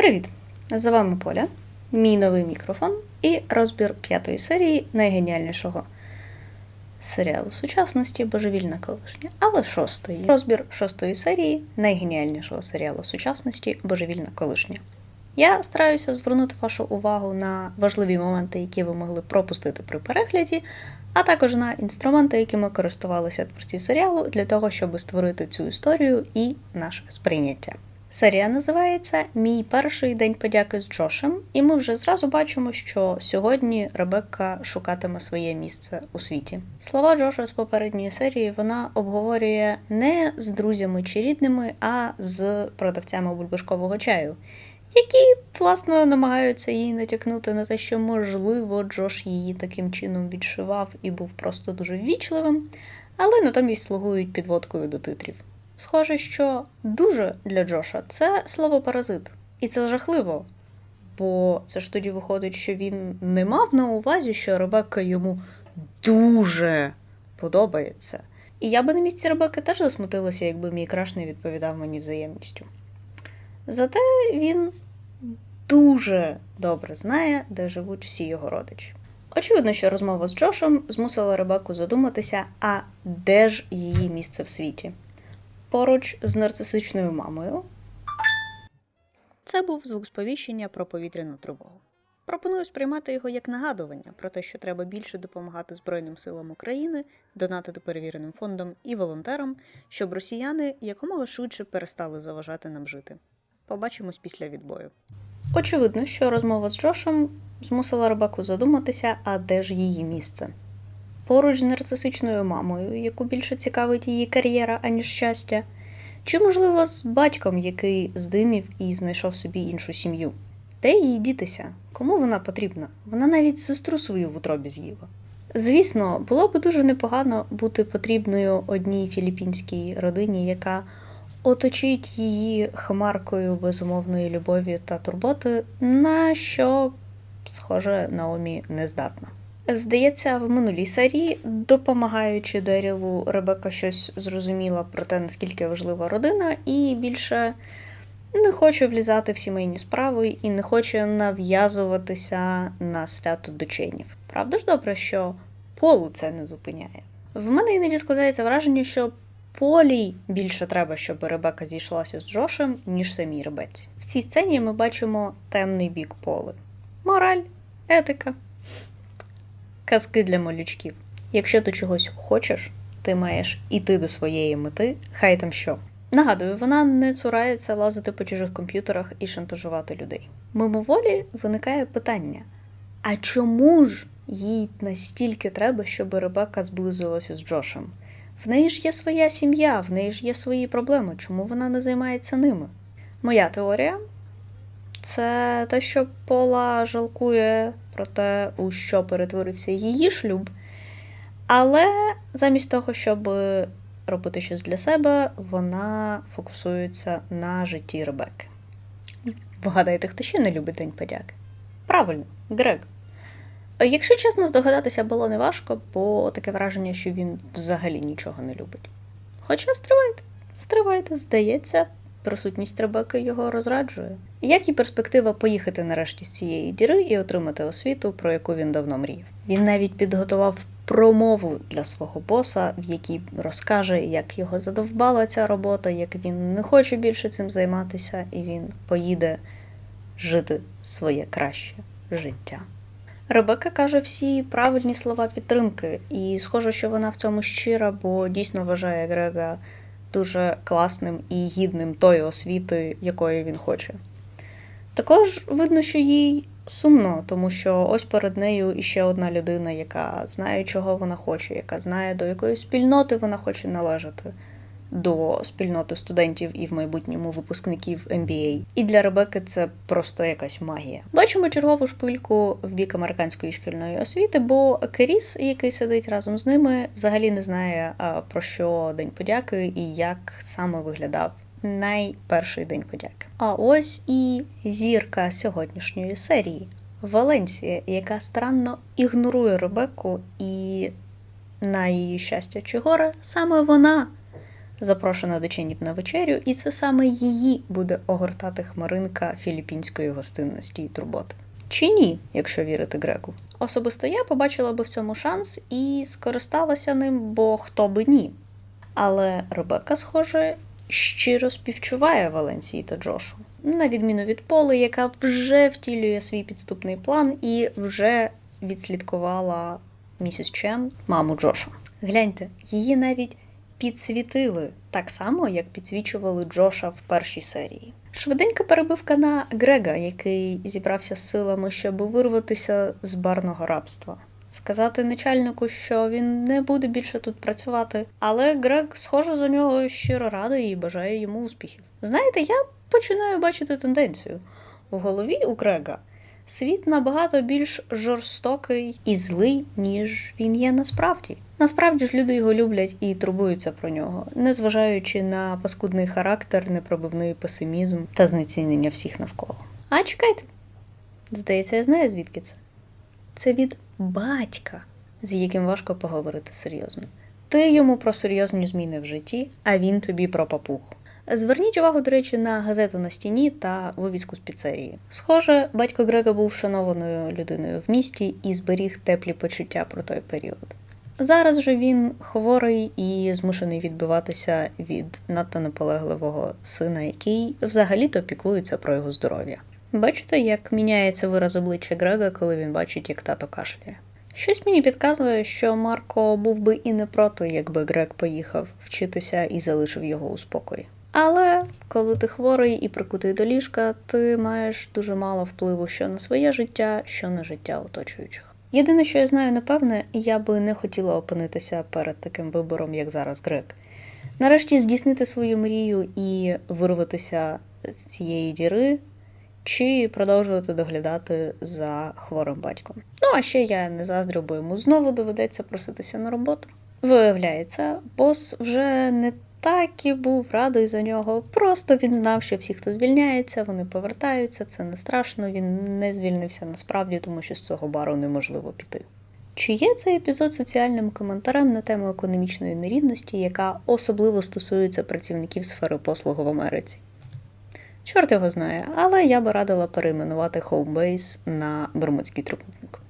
Привіт! З вами Поля, мій новий мікрофон і розбір п'ятої серії найгеніальнішого серіалу сучасності Божевільна колишня, але шостої. Розбір шостої серії найгеніальнішого серіалу сучасності Божевільна колишня. Я стараюся звернути вашу увагу на важливі моменти, які ви могли пропустити при перегляді, а також на інструменти, якими користувалися творці серіалу для того, щоб створити цю історію і наше сприйняття. Серія називається Мій перший день подяки з Джошем, і ми вже зразу бачимо, що сьогодні Ребекка шукатиме своє місце у світі. Слова Джоша з попередньої серії вона обговорює не з друзями чи рідними, а з продавцями бульбашкового чаю, які, власне, намагаються їй натякнути на те, що можливо Джош її таким чином відшивав і був просто дуже ввічливим, але натомість слугують підводкою до титрів. Схоже, що дуже для Джоша це слово паразит. І це жахливо. Бо це ж тоді виходить, що він не мав на увазі, що Ребекка йому дуже подобається. І я би на місці Ребекки теж засмутилася, якби мій краш не відповідав мені взаємністю. Зате він дуже добре знає, де живуть всі його родичі. Очевидно, що розмова з Джошем змусила Ребекку задуматися, а де ж її місце в світі поруч з нарцисичною мамою. Це був звук сповіщення про повітряну тривогу. Пропоную сприймати його як нагадування про те, що треба більше допомагати Збройним силам України, донатити перевіреним фондам і волонтерам, щоб росіяни якомога швидше перестали заважати нам жити. Побачимось після відбою. Очевидно, що розмова з Джошем змусила Ребеку задуматися, а де ж її місце поруч з нарцисичною мамою, яку більше цікавить її кар'єра, аніж щастя, чи, можливо, з батьком, який здимів і знайшов собі іншу сім'ю. Де їй дітися? Кому вона потрібна? Вона навіть сестру свою в утробі з'їла. Звісно, було б дуже непогано бути потрібною одній філіппінській родині, яка оточить її хмаркою безумовної любові та турботи, на що, схоже, Наомі не здатна. Здається, в минулій серії, допомагаючи Дерілу, Ребека щось зрозуміла про те, наскільки важлива родина, і більше не хоче влізати в сімейні справи і не хоче нав'язуватися на свято доченів. Правда ж добре, що Полу це не зупиняє. В мене іноді складається враження, що Полі більше треба, щоб Ребека зійшлася з Джошем, ніж самій Ребеці. В цій сцені ми бачимо темний бік поли. Мораль, етика казки для малючків. Якщо ти чогось хочеш, ти маєш іти до своєї мети, хай там що. Нагадую, вона не цурається лазити по чужих комп'ютерах і шантажувати людей. Мимоволі виникає питання: а чому ж їй настільки треба, щоб Ребекка зблизилася з Джошем? В неї ж є своя сім'я, в неї ж є свої проблеми. Чому вона не займається ними? Моя теорія це те, що Пола жалкує про те, у що перетворився її шлюб. Але замість того, щоб робити щось для себе, вона фокусується на житті Ребекки. Вгадайте, хто ще не любить День подяки? Правильно, Грег. Якщо чесно, здогадатися було неважко, бо таке враження, що він взагалі нічого не любить. Хоча стривайте, стривайте, здається, Присутність Ребекки його розраджує. Як і перспектива поїхати нарешті з цієї діри і отримати освіту, про яку він давно мріяв. Він навіть підготував промову для свого боса, в якій розкаже, як його задовбала ця робота, як він не хоче більше цим займатися, і він поїде жити своє краще життя. Ребека каже всі правильні слова підтримки, і схоже, що вона в цьому щира, бо дійсно вважає Грега дуже класним і гідним тої освіти, якої він хоче. Також видно, що їй сумно, тому що ось перед нею іще одна людина, яка знає, чого вона хоче, яка знає, до якої спільноти вона хоче належати до спільноти студентів і в майбутньому випускників MBA. І для Ребекки це просто якась магія. Бачимо чергову шпильку в бік американської шкільної освіти, бо Керіс, який сидить разом з ними, взагалі не знає про що день подяки і як саме виглядав. Найперший день подяки. А ось і зірка сьогоднішньої серії Валенсія, яка странно ігнорує Ребекку, і на її щастя чи горе, саме вона запрошена до чинів на вечерю, і це саме її буде огортати хмаринка філіппінської гостинності і турботи. Чи ні, якщо вірити греку? Особисто я побачила би в цьому шанс і скористалася ним, бо хто би ні. Але Ребека, схоже, щиро співчуває Валенції та Джошу, на відміну від Поли, яка вже втілює свій підступний план і вже відслідкувала місіс Чен, маму Джоша. Гляньте, її навіть підсвітили так само, як підсвічували Джоша в першій серії. Швиденька перебивка на Грега, який зібрався з силами, щоб вирватися з барного рабства. Сказати начальнику, що він не буде більше тут працювати, але Грег, схоже, за нього щиро радий і бажає йому успіхів. Знаєте, я починаю бачити тенденцію. В голові у Грега світ набагато більш жорстокий і злий, ніж він є насправді. Насправді ж люди його люблять і турбуються про нього, незважаючи на паскудний характер, непробивний песимізм та знецінення всіх навколо. А чекайте, здається, я знаю, звідки це. Це від батька, з яким важко поговорити серйозно. Ти йому про серйозні зміни в житті, а він тобі про папуху. Зверніть увагу, до речі, на газету на стіні та вивіску з піцерії. Схоже, батько Грега був шанованою людиною в місті і зберіг теплі почуття про той період. Зараз же він хворий і змушений відбиватися від надто наполегливого сина, який взагалі-то піклується про його здоров'я. Бачите, як міняється вираз обличчя Грега, коли він бачить, як тато кашляє. Щось мені підказує, що Марко був би і не проти, якби Грег поїхав вчитися і залишив його у спокої. Але коли ти хворий і прикутий до ліжка, ти маєш дуже мало впливу що на своє життя, що на життя оточуючих. Єдине, що я знаю напевне, я би не хотіла опинитися перед таким вибором, як зараз Грег. Нарешті здійснити свою мрію і вирватися з цієї діри, чи продовжувати доглядати за хворим батьком. Ну а ще я не заздрю, бо йому знову доведеться проситися на роботу. Виявляється, бос вже не так і був радий за нього. Просто він знав, що всі, хто звільняється, вони повертаються. Це не страшно. Він не звільнився насправді, тому що з цього бару неможливо піти. Чи є цей епізод соціальним коментарем на тему економічної нерівності, яка особливо стосується працівників сфери послуг в Америці? Чорт його знає, але я би радила перейменувати Homebase на Бермудський трикутник.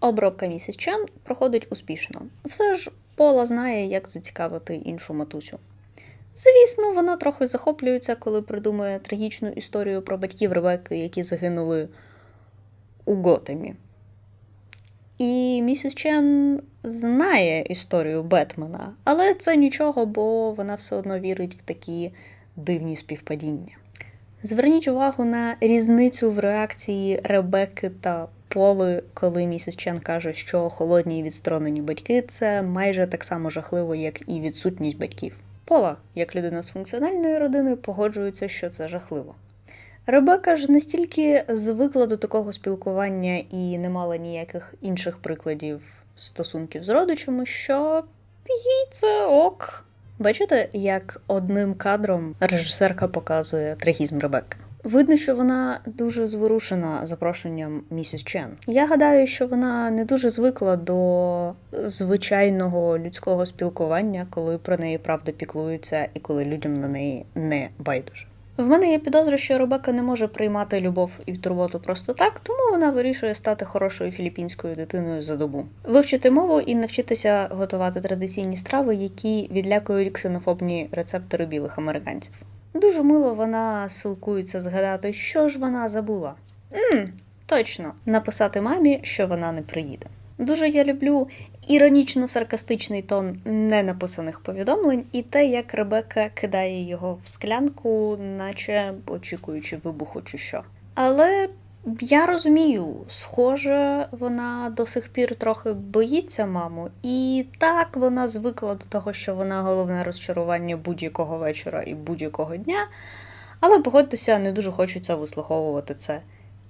Обробка місіс Чен проходить успішно. Все ж Пола знає, як зацікавити іншу матусю. Звісно, вона трохи захоплюється, коли придумує трагічну історію про батьків Ребекки, які загинули у Готемі. І місіс Чен знає історію Бетмена, але це нічого, бо вона все одно вірить в такі дивні співпадіння. Зверніть увагу на різницю в реакції Ребекки та Поли, коли місіс Чен каже, що холодні і відсторонені батьки це майже так само жахливо, як і відсутність батьків. Пола, як людина з функціональної родини, погоджується, що це жахливо. Ребека ж настільки звикла до такого спілкування і не мала ніяких інших прикладів стосунків з родичами, що їй це ок. Бачите, як одним кадром режисерка показує трагізм Ребекки. Видно, що вона дуже зворушена запрошенням місіс Чен. Я гадаю, що вона не дуже звикла до звичайного людського спілкування, коли про неї правда піклуються і коли людям на неї не байдуже. В мене є підозра, що Ребека не може приймати любов і турботу просто так, тому вона вирішує стати хорошою філіппінською дитиною за добу, вивчити мову і навчитися готувати традиційні страви, які відлякують ксенофобні рецептори білих американців. Дуже мило вона силкується згадати, що ж вона забула. Мм, точно, написати мамі, що вона не приїде. Дуже я люблю іронічно-саркастичний тон ненаписаних повідомлень і те, як Ребекка кидає його в склянку, наче очікуючи вибуху чи що. Але я розумію, схоже, вона до сих пір трохи боїться маму, і так вона звикла до того, що вона головне розчарування будь-якого вечора і будь-якого дня. Але погодьтеся, не дуже хочеться вислуховувати це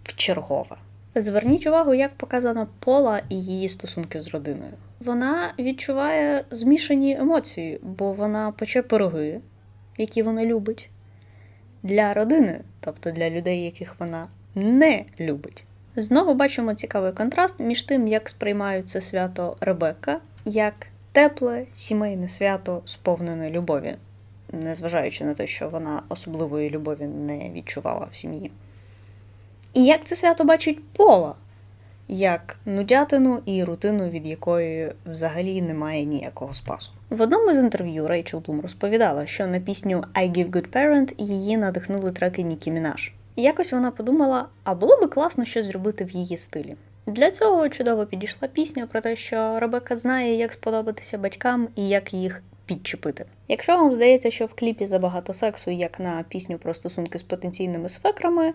в чергове. Зверніть увагу, як показана Пола і її стосунки з родиною. Вона відчуває змішані емоції, бо вона пече пироги, які вона любить, для родини, тобто для людей, яких вона не любить. Знову бачимо цікавий контраст між тим, як сприймають це свято Ребекка, як тепле сімейне свято, сповнене любові. незважаючи на те, що вона особливої любові не відчувала в сім'ї. І як це свято бачить Пола? Як нудятину і рутину, від якої взагалі немає ніякого спасу. В одному з інтерв'ю Рейчел Блум розповідала, що на пісню I Give Good Parent її надихнули треки Нікі Мінаш. Якось вона подумала, а було би класно щось зробити в її стилі. Для цього чудово підійшла пісня про те, що Ребека знає, як сподобатися батькам і як їх підчепити. Якщо вам здається, що в кліпі забагато сексу, як на пісню про стосунки з потенційними свекрами,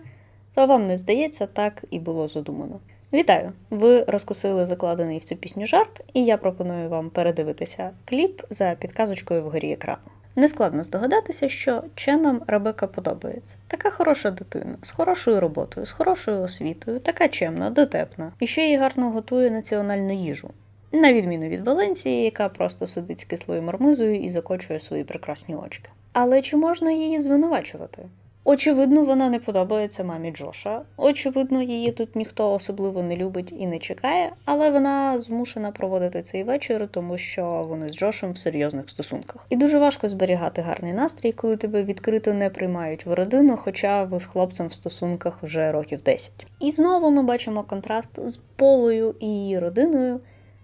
то вам не здається, так і було задумано. Вітаю! Ви розкусили закладений в цю пісню жарт, і я пропоную вам передивитися кліп за підказочкою вгорі екрану. Нескладно здогадатися, що Ченам Ребека подобається. Така хороша дитина, з хорошою роботою, з хорошою освітою, така чемна, дотепна, і ще й гарно готує національну їжу. На відміну від Валенції, яка просто сидить з кислою мармизою і закочує свої прекрасні очки. Але чи можна її звинувачувати? Очевидно, вона не подобається мамі Джоша. Очевидно, її тут ніхто особливо не любить і не чекає, але вона змушена проводити цей вечір, тому що вони з Джошем в серйозних стосунках. І дуже важко зберігати гарний настрій, коли тебе відкрито не приймають в родину, хоча ви з хлопцем в стосунках вже років 10. І знову ми бачимо контраст з Полою і її родиною,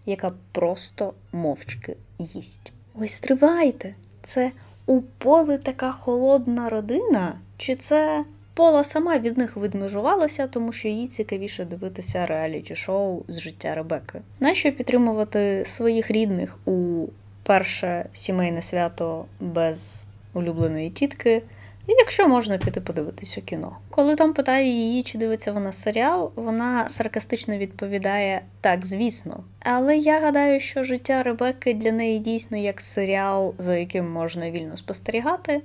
яка просто мовчки їсть. Ой, стривайте! Це у Поли така холодна родина. Чи це Пола сама від них відмежувалася, тому що їй цікавіше дивитися реаліті-шоу з життя Ребекки? Нащо підтримувати своїх рідних у перше сімейне свято без улюбленої тітки? І якщо можна піти подивитися кіно. Коли там питає її, чи дивиться вона серіал, вона саркастично відповідає так, звісно. Але я гадаю, що життя Ребекки для неї дійсно як серіал, за яким можна вільно спостерігати,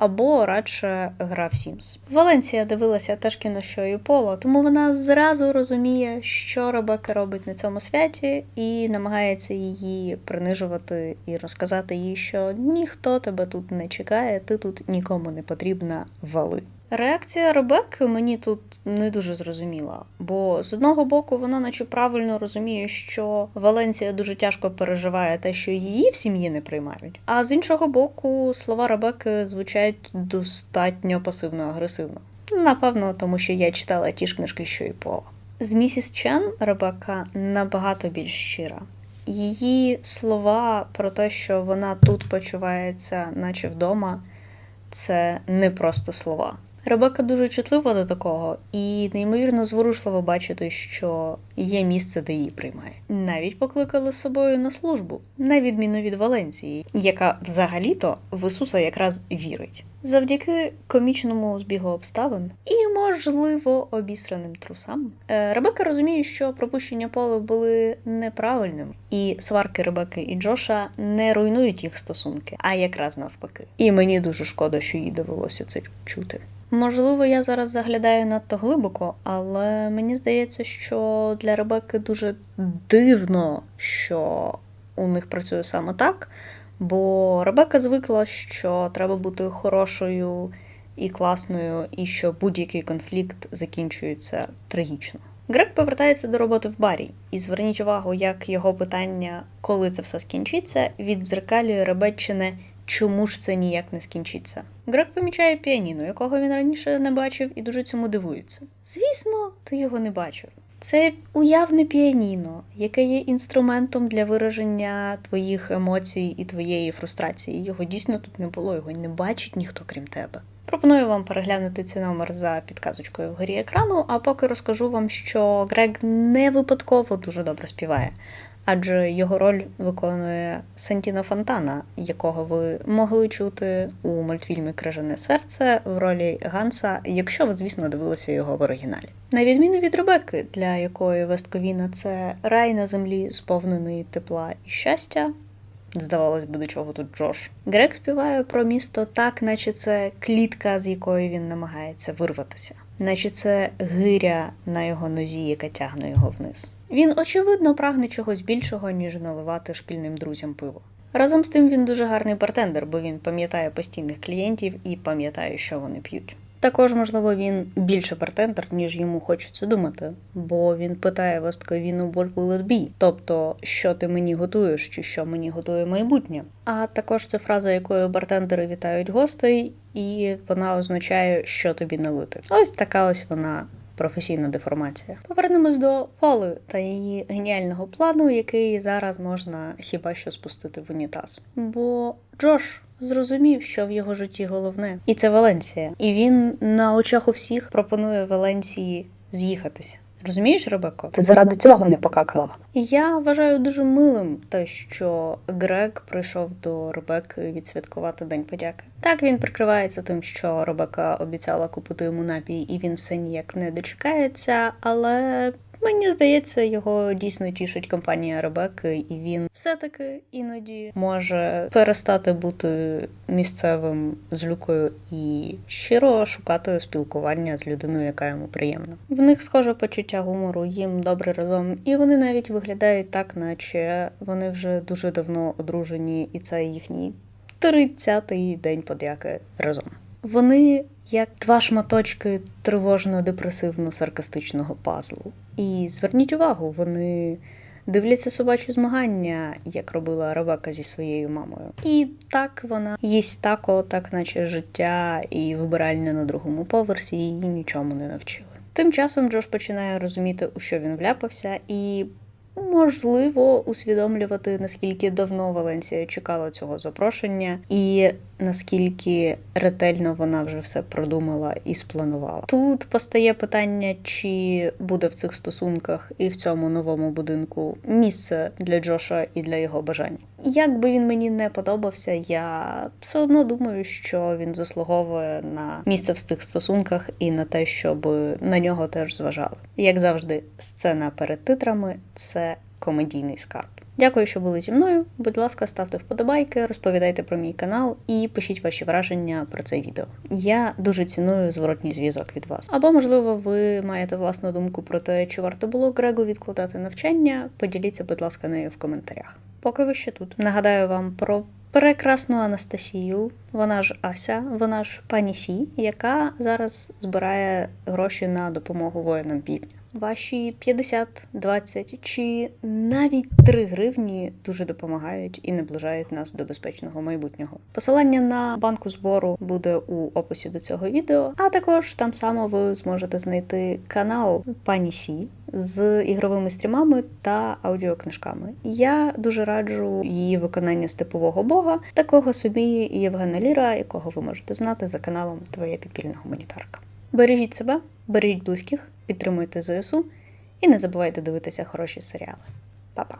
або радше гра в Sims. Валенція дивилася теж кіно, що і Поло, тому вона зразу розуміє, що Ребекка робить на цьому святі, і намагається її принижувати і розказати їй, що ніхто тебе тут не чекає, ти тут нікому не потрібна вали. Реакція Ребекки мені тут не дуже зрозуміла, бо з одного боку вона, наче правильно розуміє, що Валенція дуже тяжко переживає те, що її в сім'ї не приймають. А з іншого боку, слова Ребекки звучать достатньо пасивно-агресивно. Напевно, тому що я читала ті ж книжки, що і Пола. З місіс Чен Ребекка набагато більш щира. Її слова про те, що вона тут почувається, наче вдома, це не просто слова. Ребека дуже чутлива до такого і неймовірно зворушливо бачити, що є місце, де її приймає. Навіть покликали з собою на службу, на відміну від Валенції, яка взагалі-то в Ісуса якраз вірить. Завдяки комічному збігу обставин і, можливо, обісраним трусам, е, Ребека розуміє, що пропущення поле були неправильними, і сварки Ребекки і Джоша не руйнують їх стосунки, а якраз навпаки. І мені дуже шкода, що їй довелося це чути. Можливо, я зараз заглядаю надто глибоко, але мені здається, що для Ребекки дуже дивно, що у них працює саме так. Бо Ребека звикла, що треба бути хорошою і класною, і що будь-який конфлікт закінчується трагічно. Грек повертається до роботи в барі, і зверніть увагу, як його питання, коли це все скінчиться, віддзеркалює Ребеччине чому ж це ніяк не скінчиться. Грек помічає піаніно, якого він раніше не бачив, і дуже цьому дивується. Звісно, ти його не бачив. Це уявне піаніно, яке є інструментом для вираження твоїх емоцій і твоєї фрустрації. Його дійсно тут не було, його не бачить ніхто крім тебе. Пропоную вам переглянути цей номер за підказочкою вгорі екрану, а поки розкажу вам, що Грег не випадково дуже добре співає адже його роль виконує Сантіно Фонтана, якого ви могли чути у мультфільмі Крижане серце в ролі Ганса, якщо ви, звісно, дивилися його в оригіналі. На відміну від Ребекки, для якої Вестковіна це рай на землі, сповнений тепла і щастя. Здавалось би, до чого тут Джош. Грек співає про місто так, наче це клітка, з якої він намагається вирватися, наче це гиря на його нозі, яка тягне його вниз. Він, очевидно, прагне чогось більшого, ніж наливати шкільним друзям пиво. Разом з тим він дуже гарний бартендер, бо він пам'ятає постійних клієнтів і пам'ятає, що вони п'ють. Також, можливо, він більше претендер, ніж йому хочеться думати, бо він питає Востковіну what will? Тобто, що ти мені готуєш, чи що мені готує майбутнє. А також це фраза, якою бартендери вітають гостей, і вона означає, що тобі налити. Ось така ось вона. Професійна деформація. Повернемось до Поли та її геніального плану, який зараз можна хіба що спустити в унітаз. Бо Джош зрозумів, що в його житті головне, і це Валенсія. І він на очах у всіх пропонує Валенції з'їхатися. Розумієш, Ребеко? Ти заради цього не покакала. Я вважаю дуже милим те, що Грег прийшов до Ребекки відсвяткувати День подяки. Так він прикривається тим, що Ребека обіцяла купити йому напій, і він все ніяк не дочекається, але. Мені здається, його дійсно тішить компанія Ребекки, і він все-таки іноді може перестати бути місцевим злюкою і щиро шукати спілкування з людиною, яка йому приємна. В них схоже почуття гумору, їм добре разом, і вони навіть виглядають так, наче вони вже дуже давно одружені, і це їхній 30-й день подяки разом. Вони як два шматочки тривожно-депресивно-саркастичного пазлу. І зверніть увагу, вони дивляться собачі змагання, як робила Ребека зі своєю мамою. І так вона їсть тако, так наче життя і вибиральня на другому поверсі її нічому не навчили. Тим часом Джош починає розуміти, у що він вляпався, і можливо усвідомлювати, наскільки давно Валенсія чекала цього запрошення, і наскільки ретельно вона вже все продумала і спланувала. Тут постає питання, чи буде в цих стосунках і в цьому новому будинку місце для Джоша і для його бажань. Як би він мені не подобався, я все одно думаю, що він заслуговує на місце в цих стосунках і на те, щоб на нього теж зважали. Як завжди, сцена перед титрами це комедійний скарб. Дякую, що були зі мною. Будь ласка, ставте вподобайки, розповідайте про мій канал і пишіть ваші враження про це відео. Я дуже ціную зворотній зв'язок від вас. Або, можливо, ви маєте власну думку про те, чи варто було Грегу відкладати навчання. Поділіться, будь ласка, нею в коментарях. Поки ви ще тут. Нагадаю вам про прекрасну Анастасію. Вона ж Ася, вона ж пані Сі, яка зараз збирає гроші на допомогу воїнам півдня. Ваші 50, 20 чи навіть 3 гривні дуже допомагають і наближають нас до безпечного майбутнього. Посилання на банку збору буде у описі до цього відео, а також там само ви зможете знайти канал пані Сі з ігровими стрімами та аудіокнижками. Я дуже раджу її виконання степового бога, такого собі Євгена Ліра, якого ви можете знати за каналом Твоя підпільна гуманітарка. Бережіть себе, бережіть близьких, підтримуйте ЗСУ і не забувайте дивитися хороші серіали. Па-па!